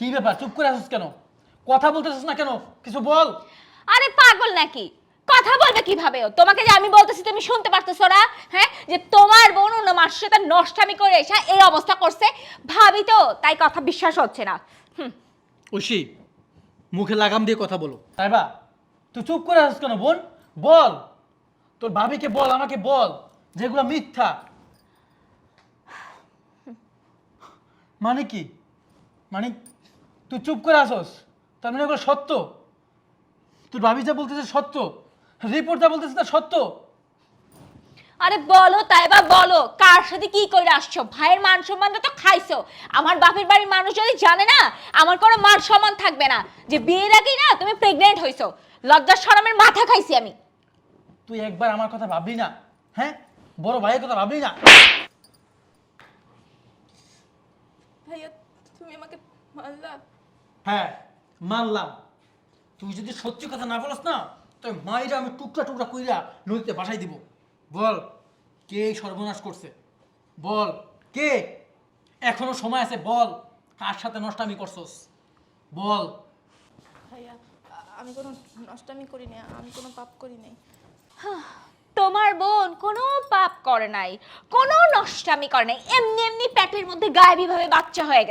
কি ব্যাপার? চুপ করে আছিস কেন? কথা বলতেছিস না কেন? কিছু বল। আরে পাগল নাকি? কথা বলবে কীভাবে ও? তোমাকে যে আমি বলতেছি তুমি শুনতে পারতেছো না হ্যাঁ? যে তোমার বোন অন্য মাসের সাথে নষ্টামি করে এসে এই অবস্থা করছে ভাবি তো তাই কথা বিশ্বাস হচ্ছে না। হুম। ঐশী মুখে লাগাম দিয়ে কথা বলো। তাই বা তুই চুপ করে আছিস কেন বোন? বল। তোর ভাবিকে বল আমাকে বল যেগুলো মিথ্যা। মানে কি? মানে তুই চুপ করে আসস। তার মানে এগুলো সত্য। তোর ভাবি যা বলতেছে সত্য। রিপোর্ট যা বলতেছে তা সত্য। আরে বলো তাই বা বলো কার সাথে কি করে আসছো? ভাইয়ের মান সম্মান তো খাইছো। আমার বাপের বাড়ির মানুষ যদি জানে না আমার কোনো মান সম্মান থাকবে না। যে বিয়ের আগেই না তুমি প্রেগনেন্ট হইছো। লজ্জার শরমের মাথা খাইছি আমি। তুই একবার আমার কথা ভাবলি না হ্যাঁ? বড় ভাইয়ের কথা ভাবলি না। ভাইয়া তুমি আমাকে মারলা? হ্যাঁ মানলাম তুই যদি সত্যি কথা না বলস না তো মাইরা আমি টুকরা টুকরা কইরা নদীতে বাসাই দিব। বল কে সর্বনাশ করছে? বল কে? এখনও সময় আছে বল কার সাথে নষ্টামি করছস? বল। ভাইয়া আমি কোনো নষ্টামি করি নাই আমি কোনো পাপ করি নাই। তোমার বোন কোনো পাপ করে নাই কোনো নষ্টামি করে নাই এমনি এমনি পেটের মধ্যে গায়েবী ভাবে বাচ্চা হয়ে গেছে।